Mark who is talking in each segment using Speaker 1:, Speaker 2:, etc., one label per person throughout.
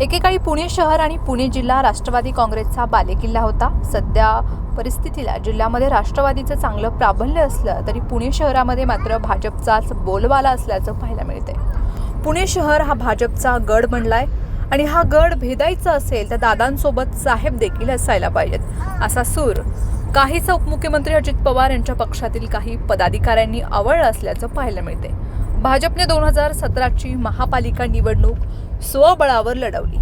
Speaker 1: एकेकाळी पुणे शहर आणि पुणे जिल्हा राष्ट्रवादी काँग्रेसचा बालेकिल्ला होता. सध्या परिस्थितीला जिल्ह्यामध्ये राष्ट्रवादीचं चांगलं प्राबल्य असलं तरी पुणे शहरामध्ये मात्र भाजपचाच बोलबाला असल्याचं पाहायला मिळते पुणे शहर हा भाजपचा गड बनलाय आणि हा गड भेदायचा असेल तर दादांसोबत साहेब देखील असायला पाहिजेत. असा सूर काहीच उपमुख्यमंत्री अजित पवार यांच्या पक्षातील काही पदाधिकाऱ्यांनी आवळला असल्याचं पाहायला मिळते भाजपने दोन हजार सतराची महापालिका निवडणूक स्वबळावर लढवली.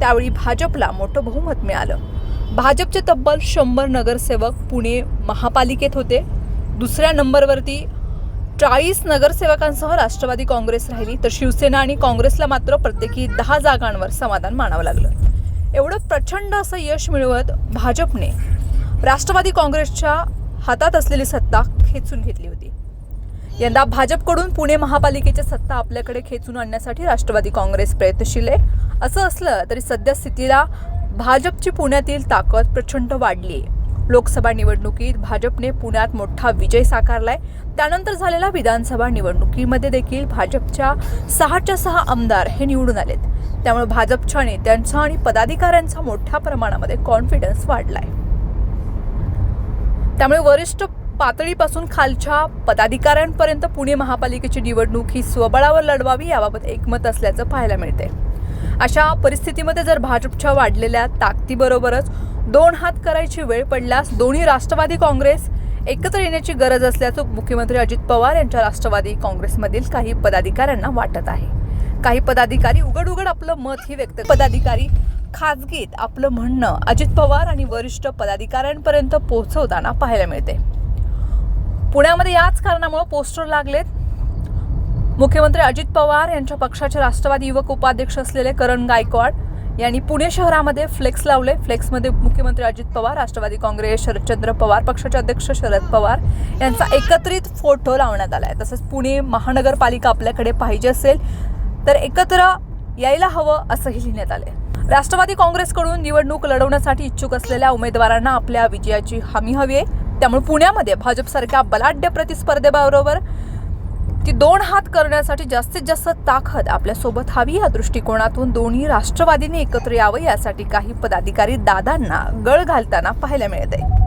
Speaker 1: त्यावेळी भाजपला मोठं बहुमत मिळालं. भाजपचे तब्बल शंभर नगरसेवक पुणे महापालिकेत होते. दुसऱ्या नंबरवरती चाळीस नगरसेवकांसह राष्ट्रवादी काँग्रेस राहिली तर शिवसेना आणि काँग्रेसला मात्र प्रत्येकी दहा जागांवर समाधान मानावं लागलं. एवढं प्रचंड असं यश मिळवत भाजपने राष्ट्रवादी काँग्रेसच्या हातात असलेली सत्ता खेचून घेतली होती. यंदा भाजपकडून पुणे महापालिकेची सत्ता आपल्याकडे खेचून आणण्यासाठी राष्ट्रवादी काँग्रेस प्रयत्नशील आहे. असं असलं तरी सध्या स्थितीला भाजपची पुण्यातील ताकद प्रचंड वाढली आहे. लोकसभा निवडणुकीत भाजपने पुण्यात मोठा विजय साकारलाय. त्यानंतर झालेल्या विधानसभा निवडणुकीमध्ये देखील भाजपच्या सहाच्या सहा आमदार हे निवडून आलेत. त्यामुळे भाजपच्या नेत्यांचा आणि पदाधिकाऱ्यांचा मोठ्या प्रमाणामध्ये कॉन्फिडन्स वाढलाय. त्यामुळे वरिष्ठ पातळीपासून खालच्या पदाधिकाऱ्यांपर्यंत पुणे महापालिकेची निवडणूक ही स्वबळावर लढवावी याबाबत एकमत असल्याचं पाहायला मिळते अशा परिस्थितीमध्ये जर भाजपच्या वाढलेल्या ताकदीबरोबरच दोन हात करायची वेळ पडल्यास दोन्ही राष्ट्रवादी काँग्रेस एकत्र येण्याची गरज असल्याचं मुख्यमंत्री अजित पवार यांच्या राष्ट्रवादी काँग्रेसमधील काही पदाधिकाऱ्यांना वाटत आहे. काही पदाधिकारी उघड उघड आपलं मत ही व्यक्त पदाधिकारी खाजगीत आपलं म्हणणं अजित पवार आणि वरिष्ठ पदाधिकाऱ्यांपर्यंत पोहोचवताना पाहायला मिळते पुण्यामध्ये याच कारणामुळे पोस्टर लागलेत. मुख्यमंत्री अजित पवार यांच्या पक्षाचे राष्ट्रवादी युवक उपाध्यक्ष असलेले करण गायकवाड यांनी पुणे शहरामध्ये फ्लेक्स लावले. फ्लेक्समध्ये मुख्यमंत्री अजित पवार राष्ट्रवादी काँग्रेस शरदचंद्र पवार पक्षाचे अध्यक्ष शरद पवार यांचा एकत्रित फोटो लावण्यात आला आहे तसंच पुणे महानगरपालिका आपल्याकडे पाहिजे असेल तर एकत्र यायला हवं असंही लिहिण्यात आले राष्ट्रवादी काँग्रेसकडून निवडणूक लढवण्यासाठी इच्छुक असलेल्या उमेदवारांना आपल्या विजयाची हमी हवी आहे. त्यामुळे पुण्यामध्ये भाजपसारख्या बलाढ्य प्रतिस्पर्धेबरोबर ती दोन हात करण्यासाठी जास्तीत जास्त ताकद आपल्यासोबत हवी या दृष्टिकोनातून दोन्ही राष्ट्रवादीने एकत्र यावं यासाठी काही पदाधिकारी दादांना गळ घालताना पाहायला मिळत आहे